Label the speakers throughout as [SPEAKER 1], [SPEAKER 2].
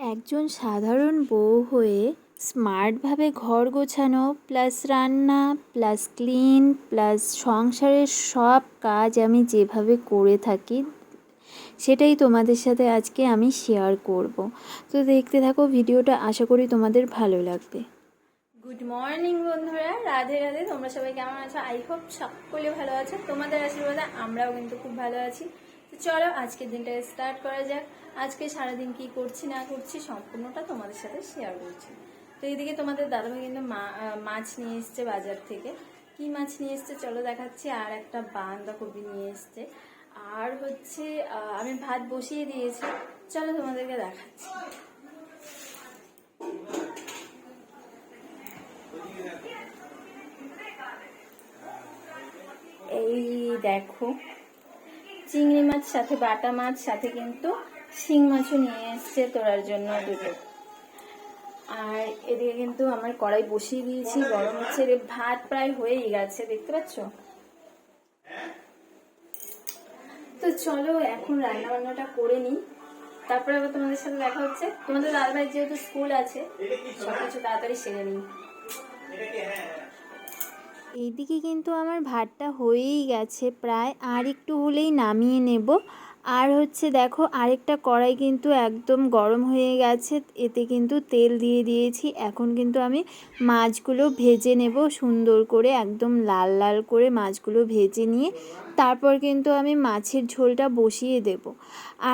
[SPEAKER 1] একজন সাধারণ বউ হয়ে স্মার্টভাবে ঘর গোছানো প্লাস রান্না প্লাস ক্লিন প্লাস সংসারের সব কাজ আমি যেভাবে করে থাকি, সেটাই তোমাদের সাথে আজকে আমি শেয়ার করব। তো দেখতে থাকো ভিডিওটা, আশা করি তোমাদের ভালো লাগবে।
[SPEAKER 2] গুড মর্নিং বন্ধুরা, রাধে রাধে, তোমরা সবাই কেমন আছো? আই হোপ সকলে ভালো আছো। তোমাদের আশীর্বাদে আমরাও কিন্তু খুব ভালো আছি। চলো, আজকের দিনটা স্টার্ট করা যাক। আজকে সারাদিন কি করছি, না করছি, সম্পূর্ণটা তোমাদের সাথে শেয়ার করছি। তো এইদিকে তোমাদের দাদাভাই কিন্তু মাছ নিয়ে এসছে বাজার থেকে। কি মাছ নিয়ে এসছে চলো দেখাচ্ছি, আর একটা বাঁধাকপি নিয়ে এসছে। আর হচ্ছে আমি ভাত বসিয়ে দিয়েছি। চলো তোমাদেরকে দেখাচ্ছি। এই দেখো চিংড়ি মাছ, সাথে বাটা মাছ, সাথে কিন্তু শিং মাছও নিয়ে এসছে তোরার জন্য দুটো। আর এদিকে কিন্তু আমার কড়াই বসিয়ে দিয়েছি, গরম হচ্ছে ভাত প্রায় হয়েই গেছে, দেখতে পাচ্ছ? তো চলো, এখন রান্না বান্নাটা করে নিই। তারপরে আবার তোমাদের সাথে দেখা হচ্ছে। তোমাদের দাদাভাই যেহেতু স্কুল আছে, সবকিছু তাড়াতাড়ি সেরে নিই।
[SPEAKER 1] এইদিকে কিন্তু আমার ভাতটা হয়েই গেছে। প্রায় আর একটু হলেই নামিয়ে নেব। আর হচ্ছে দেখো, আরেকটা কড়াই কিন্তু একদম গরম হয়ে গেছে। এতে কিন্তু তেল দিয়ে দিয়েছি। এখন কিন্তু আমি মাছগুলো ভেজে নেব সুন্দর করে, একদম লাল লাল করে মাছগুলো ভেজে নিয়ে। তারপর কিন্তু আমি মাছের ঝোলটা বসিয়ে দেব।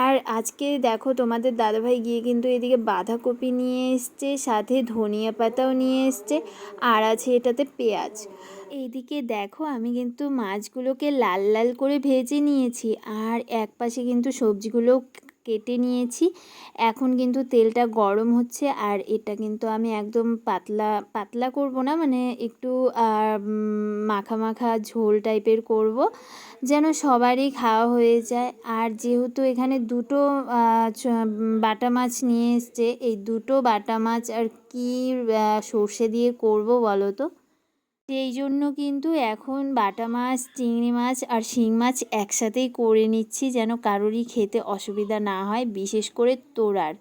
[SPEAKER 1] আর আজকে দেখো, তোমাদের দাদাভাই গিয়ে কিন্তু এদিকে বাঁধাকপি নিয়ে এসছে, সাথে ধনিয়া পাতাও নিয়ে এসছে, আর আছে এটাতে পেঁয়াজ। এইদিকে দেখো, আমি কিন্তু মাছগুলোকে লাল লাল করে ভেজে নিয়েছি আর এক পাশে কিন্তু সবজিগুলো কেটে নিয়েছি। এখন কিন্তু তেলটা গরম হচ্ছে আর এটা কিন্তু আমি একদম পাতলা পাতলা করব না মানে একটু মাখা মাখা ঝোল টাইপের করব যেন সবারই খাওয়া হয়ে যায়। আর যেহেতু এখানে দুটো বাটা মাছ নিয়ে এসছে, এই দুটো বাটা মাছ আর কি সর্ষে দিয়ে করব বলো তো? সেই জন্য কিন্তু এখন বাটা মাছ, চিংড়ি মাছ আর শিং মাছ একসাথেই করে নিচ্ছি যেন কারোরই খেতে অসুবিধা না হয়, বিশেষ করে তোরার।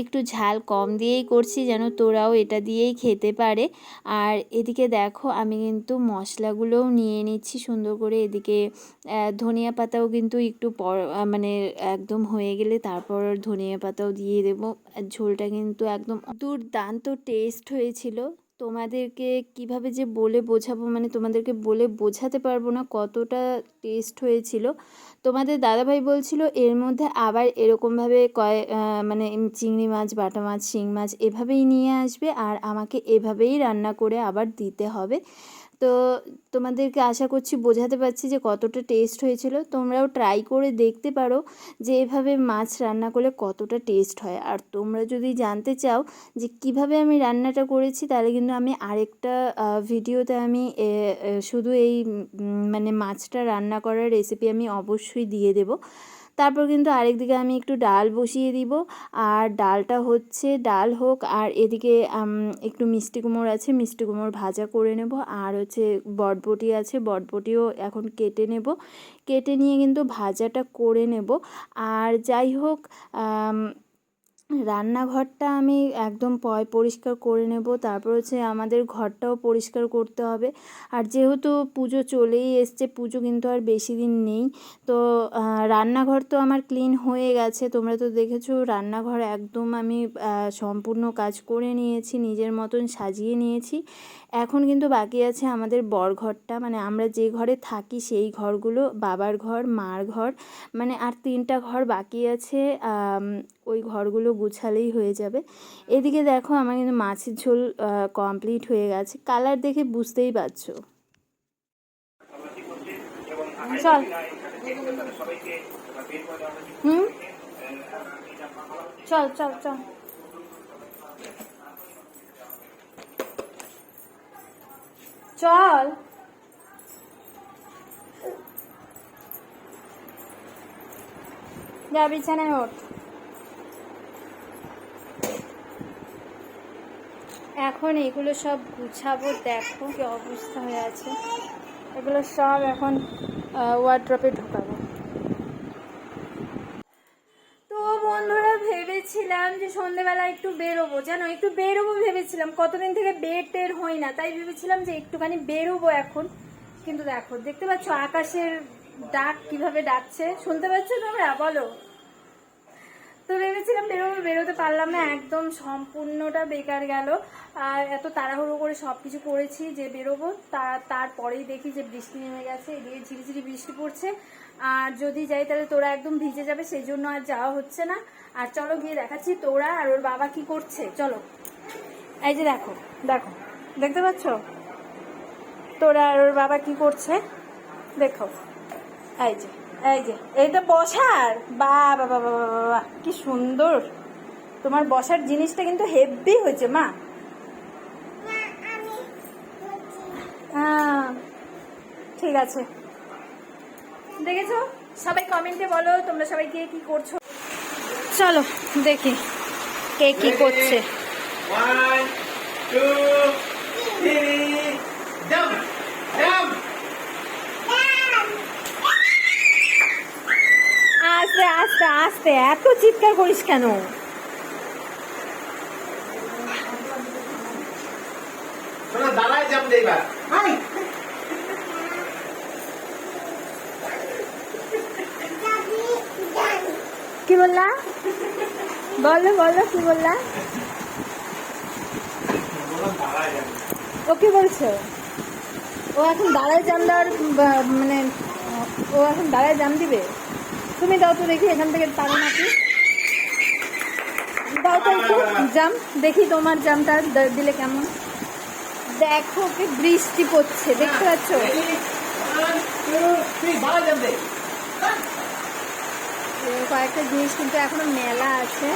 [SPEAKER 1] একটু ঝাল কম দিয়েই করছি যেন তোরাও এটা দিয়েই খেতে পারে। আর এদিকে দেখো আমি কিন্তু মশলাগুলোও নিয়ে নিচ্ছি সুন্দর করে। এদিকে ধনিয়া পাতাও কিন্তু একটু পর মানে একদম হয়ে গেলে তারপর ধনিয়া পাতাও দিয়ে দেবো। ঝোলটা কিন্তু একদম দুর্দান্ত টেস্ট হয়েছিল। তোমাদেরকে কীভাবে যে বলে বোঝাবো মানে তোমাদেরকে বলে বোঝাতে পারব না কতটা টেস্ট হয়েছিল। তোমাদের দাদাভাই বলছিল, এর মধ্যে আবার এরকমভাবে কয় মানে চিংড়ি মাছ, বাটা মাছ, শিং মাছ এভাবেই নিয়ে আসবে, আর আমাকে এভাবেই রান্না করে আবার দিতে হবে। তো তোমাদেরকে আশা করছি বোঝাতে পারছি যে কতটা টেস্ট হয়েছিল। তোমরাও ট্রাই করে দেখতে পারো যে এভাবে মাছ রান্না করলে কতটা টেস্ট হয়। আর তোমরা যদি জানতে চাও যে কীভাবে আমি রান্নাটা করেছি, তাহলে কিন্তু আমি আরেকটা ভিডিওতে আমি শুধু এই মানে মাছটা রান্না করার রেসিপি আমি অবশ্যই দিয়ে দেব। তারপর কিন্তু আরেকদিকে আমি একটু ডাল বসিয়ে দিব। আর ডালটা হচ্ছে ডাল হোক, আর এদিকে একটু মিষ্টি কুমড় আছে, মিষ্টি কুমড় ভাজা করে নেব। আর হচ্ছে বটবটি আছে, বটবটিও এখন কেটে নেব। কেটে নিয়ে কিন্তু ভাজাটা করে নেব। আর যাই হোক রান্নাঘরটা আমি একদম পয়, পরিষ্কার করে নেব। তারপর হচ্ছে আমাদের ঘরটাও পরিষ্কার করতে হবে। আর যেহেতু পুজো চলেই এসছে, পুজো কিন্তু আর বেশি দিন নেই। তো রান্নাঘর তো আমার ক্লিন হয়ে গেছে। তোমরা তো দেখেছ, রান্নাঘর একদম আমি সম্পূর্ণ কাজ করে নিয়েছি, নিজের মতন সাজিয়ে নিয়েছি। এখন কিন্তু বাকি আছে আমাদের বরঘরটা মানে আমরা যে ঘরে থাকি সেই ঘরগুলো, বাবার ঘর, মার ঘর। মানে আর তিনটা ঘর বাকি আছে ওই ঘরগুলো গুছালেই হয়ে যাবে। এদিকে দেখো আমার কিন্তু মাছের ঝোল কমপ্লিট হয়ে গেছে। কালার দেখে বুঝতেই পারছ। চল। হুম? চল চল চল। চল। যা, বিছানায় ওঠ। এখন এগুলো সব গুছাবো, দেখো কি অবস্থা হয়ে আছে। এগুলো সব এখন ওয়ার্ড্রপে ঢোকাবো তো বন্ধুরা ভেবেছিলাম
[SPEAKER 2] যে সন্ধেবেলা একটু বেরোবো। জানো, একটু বেরোবো ভেবেছিলাম। কতদিন থেকে বের টের হই না, তাই ভেবেছিলাম যে একটুখানি বেরোবো এখন। কিন্তু দেখো, দেখতে পাচ্ছ আকাশের ডাক কীভাবে ডাকছে? শুনতে পাচ্ছ তোমরা? বলো। তো ভেবেছিলাম বেরোবো, বেরোতে পারলাম না, একদম সম্পূর্ণটা বেকার গেল। আর এত তাড়াহুড়ো করে সব কিছু করেছি যে বেরোবো। তা, তারপরেই দেখি যে বৃষ্টি নেমে গেছে, এদিকে ঝিরিঝিরি বৃষ্টি পড়ছে। আর যদি যাই তাহলে তোরা একদম ভিজে যাবে সেই জন্য আর যাওয়া হচ্ছে না। আর চলো গিয়ে দেখাচ্ছি তোরা আর ওর বাবা কি করছে। চলো। এই যে দেখো দেখো দেখতে পাচ্ছ? তোরা আর ওর বাবা কি করছে? দেখো। এই যে এই যে এইটা বসার। বা বাবা বাবা বাবা কি সুন্দর। তোমার বসার জিনিসটা কিন্তু হেভি হয়েছে মা। হ্যাঁ ঠিক আছে। দেখেছ সবাই কমেন্টে বলো তোমরা সবাই কে কি করছ? চলো দেখি কে কি করছে. আস্তে আস্তে আস্তে এত চিৎকার করিস কেন?
[SPEAKER 3] দাঁড়ায় jump দে হাই।
[SPEAKER 2] কি বললা বলো বলো কি বললা। ও কি বলছো ও এখন দাঁড়ায় জাম দেওয়ার মানে ও এখন দাঁড়ায় জাম দিবে তুমি দাও তো দেখি এখান থেকে পারো নাকি দাও তো একটু জাম দেখি তোমার জামটা দিলে কেমন দেখো কি বৃষ্টি পড়ছে দেখতে পাচ্ছ কয়েকটা জিনিস কিন্তু এখনও মেলা আছে।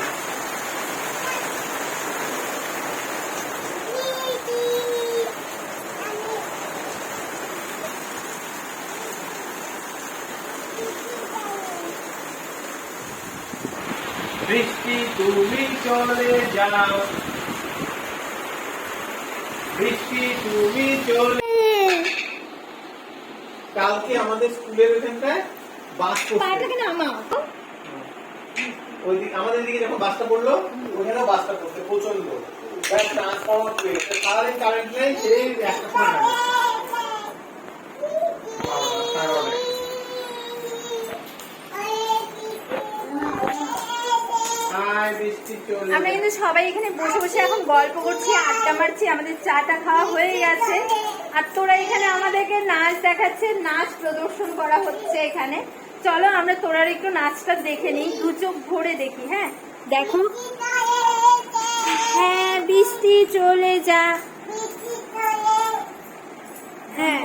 [SPEAKER 3] বৃষ্টি তুমি চলে যাও। বৃষ্টি তুমি চলে কালকে আমাদের স্কুলের ওখানটায় বাস
[SPEAKER 2] পাটাকে নামাও।
[SPEAKER 3] আমাদের দিকে যখন বাসটা পড়ল, ওখানেও বাসটা পড়ছে প্রচণ্ড সারাদিন কারেন্ট নেই
[SPEAKER 2] আমরা কিন্তু সবাই এখানে বসে বসে এখন গল্প করছি, আড্ডা মারছি, আমাদের চাটা খাওয়া হয়ে গেছে। আর তোরা এখানে আমাদেরকে নাচ দেখাচ্ছে, নাচ প্রদর্শন করা হচ্ছে এখানে। চলো আমরা তোরার একটু নাচটা দেখে নিই, দু চোখ ভরে দেখি হ্যাঁ? দেখো। হ্যাঁ বৃষ্টি চলে যা। হ্যাঁ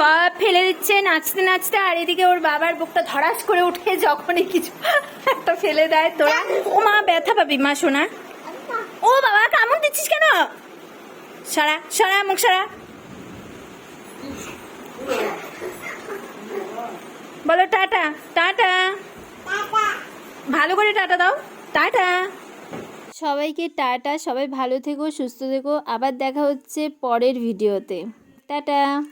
[SPEAKER 2] সব ফেলে দিচ্ছে, নাচতে নাচতে, আর এদিকে ওর বাবার বুকটা ধরাস করে উঠে যখনই কিছু একটা ফেলে দেয় তোরা। ও মা, ব্যথা পাবি মা শোনা ও বাবা, কামড় দিচ্ছিস কেন? সারা, সরা, মুখ সারা। বলো, টাটা টাটা। ভালো করে টাটা দাও। টাটা।
[SPEAKER 1] সবাইকে টাটা, সবাই ভালো থেকো, সুস্থ থেকো। আবার দেখা হচ্ছে পরের ভিডিওতে। টাটা।